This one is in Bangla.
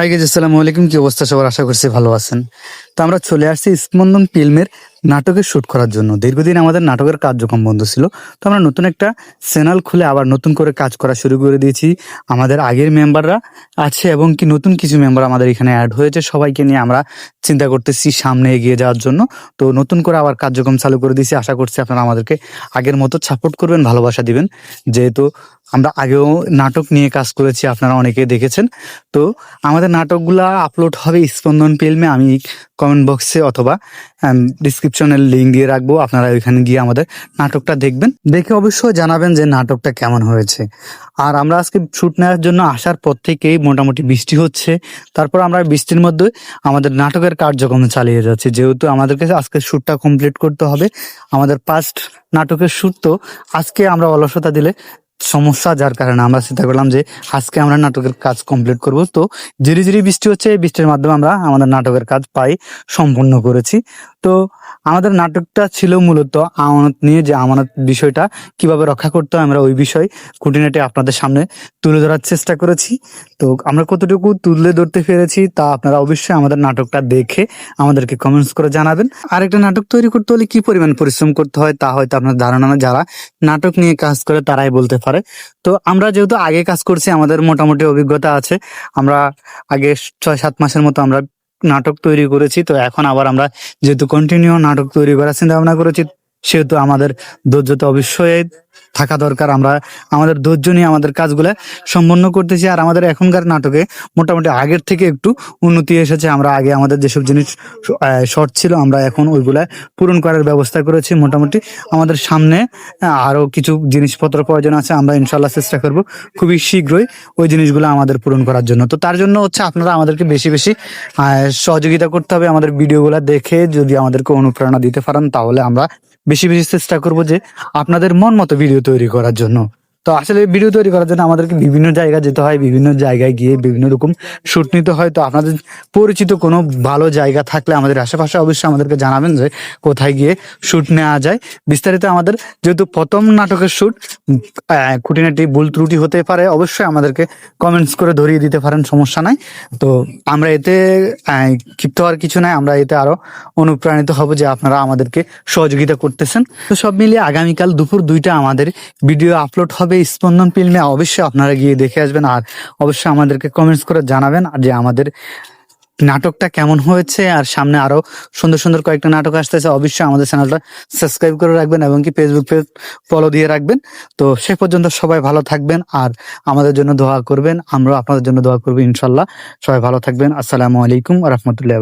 হাই গেজ আসসালামু আলাইকুম। কি অবস্থা সবার? আশা করছি ভালো আছেন। তো আমরা চলে আসছি স্পন্দন ফিল্মের নাটকের শুট করার জন্য। দীর্ঘদিন আমাদের নাটকের কার্যক্রম বন্ধ ছিল। তো আমরা নতুন একটা চ্যানেল খুলে আবার নতুন করে কাজ করা শুরু করে দিয়েছি। আমাদের আগের মেম্বাররা আছে এবং কি নতুন কিছু মেম্বার আমাদের এখানে অ্যাড হয়েছে। সবাইকে নিয়ে আমরা চিন্তা করতেছি সামনে এগিয়ে যাওয়ার জন্য। তো নতুন করে আবার কার্যক্রম চালু করে দিয়েছি। আশা করছি আপনারা আমাদেরকে আগের মতো সাপোর্ট করবেন, ভালোবাসা দিবেন। যেহেতু আমরা আগেও নাটক নিয়ে কাজ করেছি, আপনারা অনেকে দেখেছেন। তো আমাদের নাটকগুলা আপলোড হবে স্পন্দন ফিল্মে, আমি কমেন্ট বক্সে অথবা ডিসক্রিপশনের লিঙ্ক দিয়ে রাখব, আপনারা ওইখানে গিয়ে আমাদের নাটকটা দেখবেন। দেখে অবশ্যই জানাবেন যে নাটকটা কেমন হয়েছে। আর আমরা আজকে শুট নেওয়ার জন্য আসার পর থেকেই মোটামুটি বৃষ্টি হচ্ছে। তারপর আমরা বৃষ্টির মধ্যে আমাদের নাটকের কার্যক্রম চালিয়ে যাচ্ছি। যেহেতু আমাদের কাছে আজকে শ্যুটটা কমপ্লিট করতে হবে, আমাদের পাস্ট নাটকের শ্যুট তো আজকে আমরা অলসতা দিলে সমস্যা যার কারণে আমরা চিন্তা করলাম যে আজকে আমরা নাটকের কাজ কমপ্লিট করব। তো ধীরে ধীরে বৃষ্টি হচ্ছে এই বৃষ্টির মাধ্যমে আমরা আমাদের নাটকের কাজ পাই সম্পূর্ণ করেছি। তো আমাদের নাটকটা ছিল মূলত আমানত নিয়ে, যে আমানত বিষয়টা কীভাবে রক্ষা করতে হয় আমরা ওই বিষয় খুঁটিনাটি আপনাদের সামনে তুলে ধরার চেষ্টা করেছি। তো আমরা কতটুকু তুলে ধরতে পেরেছি তা আপনারা অবশ্যই আমাদের নাটকটা দেখে আমাদেরকে কমেন্টস করে জানাবেন। আর একটা নাটক তৈরি করতে হলে কি পরিমাণ পরিশ্রম করতে হয় তা হয়তো আপনার ধারণা না, যারা নাটক নিয়ে কাজ করে তারাই বলতে পারে। তো আমরা যেহেতু আগে কাজ করছি, আমাদের মোটামুটি অভিজ্ঞতা আছে, আমরা আগে ছয় সাত মাসের মতো আমরা নাটক তৈরি করেছি, তো এখন আবার আমরা যেহেতু কন্টিনিউ নাটক তৈরি করার চিন্তা ভাবনা করেছি, সেহেতু আমাদের ধৈর্য তো অবশ্যই থাকা দরকার। আমরা আমাদের ধৈর্য নিয়ে আমাদের কাজগুলো সম্পন্ন করতেছি আর আমাদের এখনকার নাটকে মোটামুটি আগের থেকে একটু উন্নতি এসেছে। আমরা আগে আমাদের যেসব জিনিস শর্ট ছিল আমরা এখন ওইগুলা পূরণ করার ব্যবস্থা করেছি। মোটামুটি আমাদের সামনে আহ, আরও কিছু জিনিসপত্র প্রয়োজন আছে আমরা ইনশাল্লাহ চেষ্টা করব খুবই শীঘ্রই ওই জিনিসগুলো আমাদের পূরণ করার জন্য। তো তার জন্য হচ্ছে আপনারা আমাদেরকে বেশি বেশি সহযোগিতা করতে হবে আমাদের ভিডিওগুলো দেখে যদি আমাদেরকে অনুপ্রেরণা দিতে পারেন তাহলে আমরা বেশি বেশি চেষ্টা করব যে আপনাদের মন মতো ভিডিও তৈরি করার জন্য। তো আসলে ভিডিও তৈরি করার জন্য আমাদেরকে বিভিন্ন জায়গা যেতে হয়, বিভিন্ন জায়গায় গিয়ে বিভিন্ন রকম শুট নিতে হয়। তো আপনাদের পরিচিত কোনো ভালো জায়গা থাকলে আমাদের আশেপাশে অবশ্যই আমাদেরকে জানাবেন যে কোথায় গিয়ে শুট নেওয়া যায়। বিস্তারিত আমাদের যেহেতু প্রথম নাটকের শুট খুঁটিনাটি ভুল ত্রুটি হতে পারে, অবশ্যই আমাদেরকে কমেন্টস করে ধরিয়ে দিতে পারেন, সমস্যা নাই। তো আমরা এতে ক্ষিপ্ত হওয়ার কিছু নাই, আমরা এতে আরও অনুপ্রাণিত হব যে আপনারা আমাদেরকে সহযোগিতা করতেছেন। তো সব মিলিয়ে আগামীকাল দুপুর দুইটা আমাদের ভিডিও আপলোড হবে। স্পন্দন ফিল্মে অবশ্যই আপনারা গিয়ে দেখে আসবেন আর অবশ্যই আমাদেরকে কমেন্টস করে জানাবেন আর যে আমাদের নাটকটা কেমন হয়েছে আর সামনে আরও সুন্দর সুন্দর কয়েকটা নাটক আসতেছে, অবশ্যই আমাদের চ্যানেলটা সাবস্ক্রাইব করে রাখবেন এবং কি ফেসবুক পেজ ফলো দিয়ে রাখবেন। তো সে পর্যন্ত সবাই ভালো থাকবেন আর আমাদের জন্য দোয়া করবেন। আমরাও আপনাদের জন্য দোয়া করব ইনশাল্লাহ। সবাই ভালো থাকবেন। আসসালামু আলাইকুম রহমতুল্লাহ